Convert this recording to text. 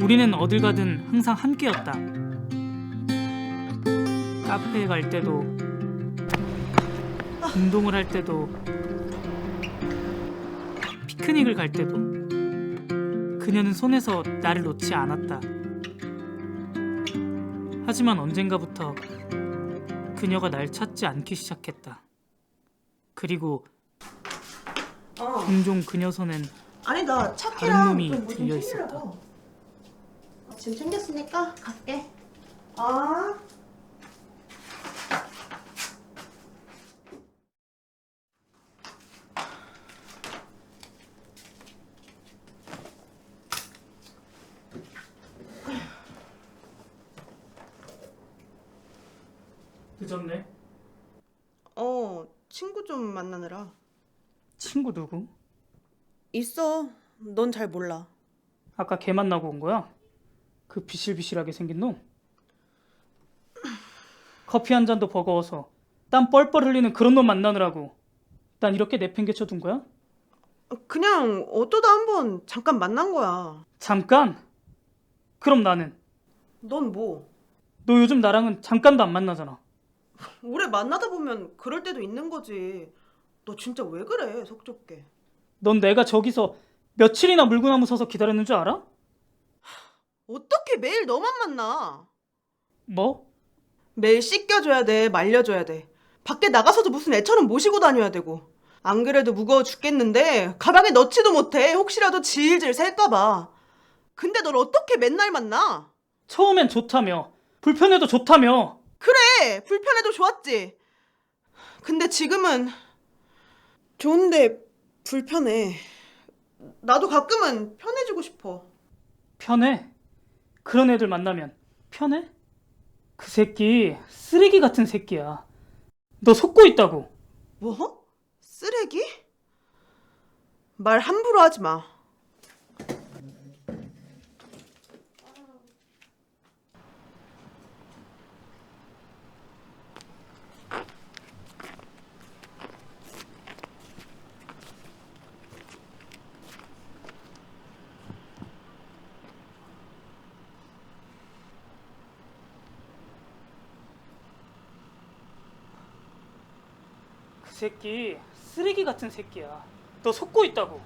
우리는 어딜 가든 항상 함께였다. 카페에 갈 때도, 운동을 할 때도, 피크닉을 갈 때도, 그녀는 손에서 나를 놓지 않았다. 하지만 언젠가부터 그녀가 날 찾지 않기 시작했다. 그리고 어. 종종 그녀 손엔 아니 나 다른 차키랑 놈이 좀뭐좀 들려 챙기려고. 있었다. 어, 짐 챙겼으니까 갈게. 아. 늦었네. 어 친구 좀 만나느라. 친구 누구? 있어. 넌 잘 몰라. 아까 걔 만나고 온 거야? 그 비실비실하게 생긴 놈? 커피 한 잔도 버거워서 땀 뻘뻘 흘리는 그런 놈 만나느라고 난 이렇게 내팽개쳐 둔 거야? 그냥 어쩌다 한번 잠깐 만난 거야. 잠깐? 그럼 나는 넌 뭐? 너 요즘 나랑은 잠깐도 안 만나잖아 오래 만나다 보면 그럴 때도 있는 거지. 너 진짜 왜 그래 속 좁게? 넌 내가 저기서 며칠이나 물구나무 서서 기다렸는 줄 알아? 어떻게 매일 너만 만나? 뭐? 매일 씻겨줘야 돼, 말려줘야 돼. 밖에 나가서도 무슨 애처럼 모시고 다녀야 되고. 안 그래도 무거워 죽겠는데 가방에 넣지도 못해. 혹시라도 질질 셀까봐. 근데 널 어떻게 맨날 만나? 처음엔 좋다며 불편해도 좋다며 그래, 불편해도 좋았지. 근데 지금은 좋은데 불편해. 나도 가끔은 편해지고 싶어. 편해 그런 애들 만나면 편해? 그 새끼 쓰레기 같은 새끼야 너 속고 있다고 뭐? 쓰레기? 말 함부로 하지 마. 새끼 쓰레기 같은 새끼야. 너 속고 있다고.